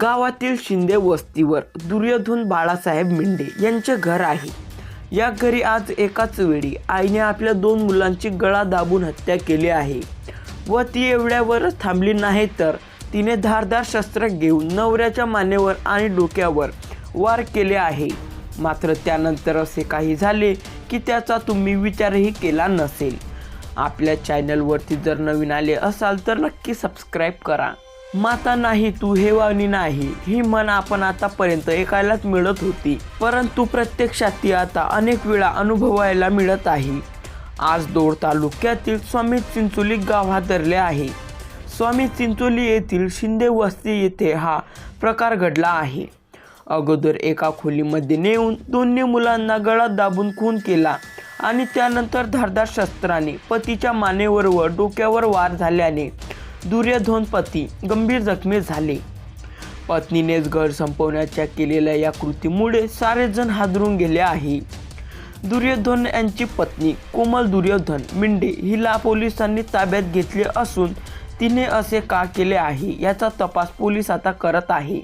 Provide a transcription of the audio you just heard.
गावातील शिंदे वस्तीवर दुर्योधन बाळासाहेब मेंढे यांचे घर आहे. या घरी आज एकाच वेळी आईने आपल्या दोन मुलांची गळा दाबून हत्या केली आहे. व ती एवढ्यावरच थांबली नाही तर तिने धारदार शस्त्र घेऊन नवऱ्याच्या मानेवर आणि डोक्यावर वार केले आहे. मात्र त्यानंतर असे काही झाले की त्याचा तुम्ही विचारही केला नसेल. आपल्या चॅनलवरती जर नवीन आले असाल तर नक्की सबस्क्राईब करा. माता नाही तू हे वाणी नाही. ही म्हण आपण आतापर्यंत ऐकायलाच मिळत होती. परंतु प्रत्यक्षात ती आता अनेक वेळा अनुभवायला मिळत आहे. आज दोड तालुक्यातील स्वामी चिंचोली गाव हादरले आहे. स्वामी चिंचोली येथील शिंदे वस्ती येथे हा प्रकार घडला आहे. अगोदर एका खोलीमध्ये नेऊन दोन्ही मुलांना गळा दाबून खून केला आणि त्यानंतर धारदार शस्त्राने पतीच्या मानेवर व डोक्यावर वार झाल्याने दुर्योधन पती गंभीर जखमी झाले. पत्नीनेच घर संपवण्याच्या केलेल्या या कृतीमुळे सारेजण हादरून गेले आहे. दुर्योधन यांची पत्नी कोमल दुर्योधन मिंडे हिला पोलिसांनी ताब्यात घेतले असून तिने असे का केले आहे याचा तपास पोलीस आता करत आहे.